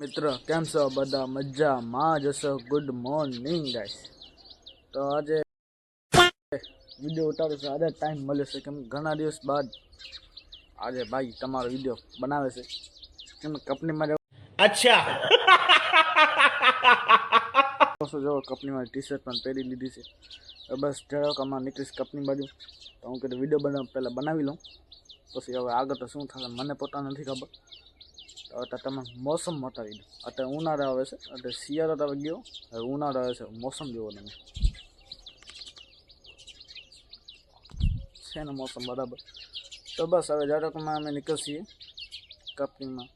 मित्र केम छो बदा? मज़ा माँ जसो गुड मॉर्निंग गाइस तो आज वीडियो उतारो आज टाइम मिले के घना दिवस बाद आज भाई तमारो विडियो बनावे कंपनी में अच्छा तो जो कंपनी में टी शर्ट पर पहरी लीधी से बस जो कम निकलीस कंपनी बाजू तो हूँ कीधु विडियो बना पहले बना लूँ पी हम आग तो शूँ था मैंने पता नहीं खबर તો તમે મોસમ બતાવી દો અત્યારે ઉનાળો આવે છે એટલે શિયાળો તમે ગયો હવે ઉનાળો આવે છે મોસમ જોવો તમે. છે ને મોસમ બરાબર. તો બસ હવે જાડકમાં અમે નીકળીએ કંપનીમાં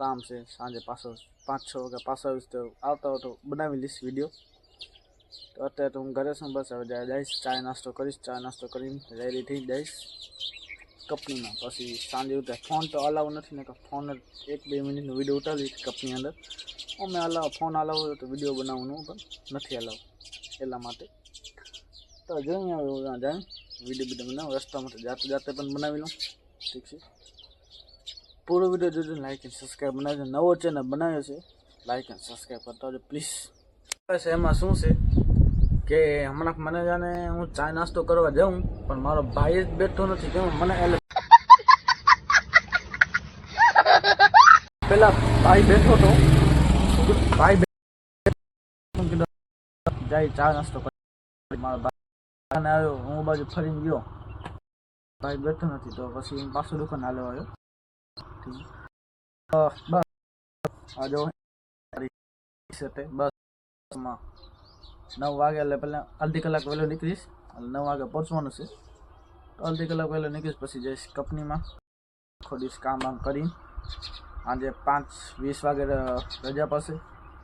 કામ છે, સાંજે પાછો પાંચ છ વાગે પાછો આવીશ તો આવતા હોય તો બનાવી લઈશ વીડિયો તો અત્યારે તો હું ઘરે છું બસ, હવે જાય જઈશ, ચા નાસ્તો કરીશ, ચા નાસ્તો કરીને રેડી થઈ જઈશ. કંપનીમાં પછી સાંજે ઉઠે. ફોન તો અલાવ નથી ને કે ફોન એક, બે મિનિટનો વીડિયો ઉતારી કંપની અંદર. અમે અલાવ ફોન અલાવ હોય તો વીડિયો બનાવવાનું પણ નથી અલાવ એટલા માટે. તો જોઈએ હવે જાય. વીડિયો વીડિયો બનાવું. રસ્તામાં તો જાતે જાતે પણ બનાવી લઉં. ઠીક છે. પૂરો વીડિયો જોજો લાઈક એન્ડ સબસ્ક્રાઈબ બનાવજો. નવો ચેનલ બનાવ્યો છે લાઈક એન્ડ સબસ્ક્રાઈબ કરતા હોજો પ્લીઝ બસ એમાં શું છે કે હમણાં મને જાણે હું ચા નાસ્તો કરવા જાઉં, પણ મારો ભાઈ જ બેઠો નથી. કેમ? મને પેલા ભાઈ બેઠો તો ભાઈ જાય, ચા નાસ્તો કરી. આવ્યો, હું બાજુ ફરીને ગયો. ભાઈ બેઠો નથી, તો પછી પાછો દુકાન હાલો આવ્યો. બસ. આ જો બસમાં નવ વાગે એટલે પહેલાં અડધી કલાક વહેલો નીકળીશ. નવ વાગે પહોંચવાનું છે. તો અડધી કલાક વહેલો નીકળીશ, પછી જઈશ કંપનીમાં. આખો કામ બામ કરીને. આજે પાંચ વીસ વાગે રજા પડશે.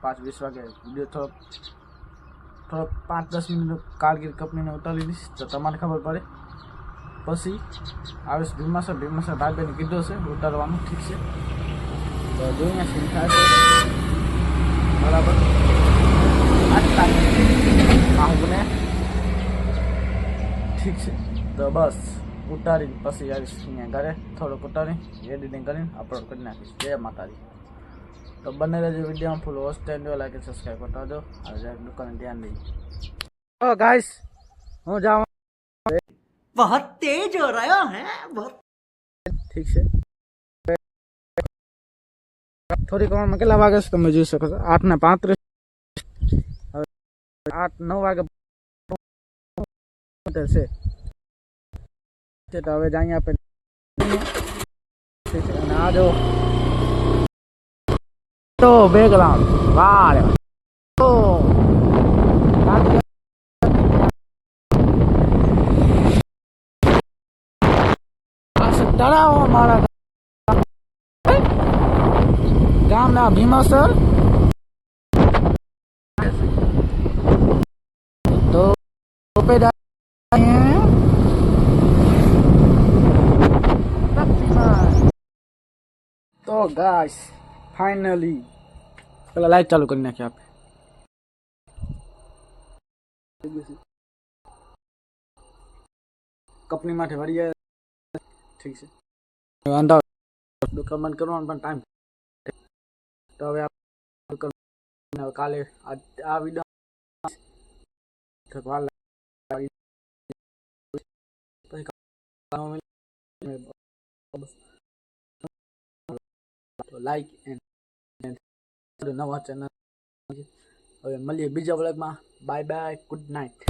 પાંચ વીસ વાગે વીડિયો થોડોક થોડોક પાંચ દસ મિનિટ કારગીર કંપનીને ઉતારી દઈશ, તો તમારે ખબર પડે. પછી આવીશ ભીમાસર ભીમાસર ભાગ્યને કીધો છે, ઉતારવાનું ઠીક છે. તો જોઈને શું થાય છે. બરાબર. આ આવું ઠીક છે. તો બસ. ઉતારીને પછી આવીશ અહીંયા ઘરે થોડુંક ઉતારી એડિટિંગ કરીને અપલોડ કરી નાખીશ જય માતાજી તો બંને રહેજો વિડીયોમાં full watch time like subscribe કરતા જો હવે જરાક દુકાને ધ્યાન દઈએ ઓ ગાઈસ હું જાઉં बहुत तेज हो रहा है बहुत ઠીક છે થોડીક વારમાં કેટલા વાગે છે તમે જોઈ શકો છો આઠ ને પાંત્રીસ હવે આઠ નવ વાગે છે છે તો હવે જાય આપણે. અને આ જો. તો બેકગ્રાઉન્ડ વાહ તો તળાવ ભીમાસર. તો તો ગાઈસ ફાઇનલી પેલા લાઈટ ચાલુ કરી નાખી આપણે કંપની માટે વળી ઠીક છે અંદાજ દુકાન બંધ કરવાનો પણ ટાઈમ તો હવે આ દુકાન હવે કાલે આ આ વીડિયો થોડીક વાર લાગી. પછી કામ તો લાઈક એન્ડ નવા ચેનલ હવે મળીએ બીજા વ્લોગમાં બાય બાય ગુડ નાઇટ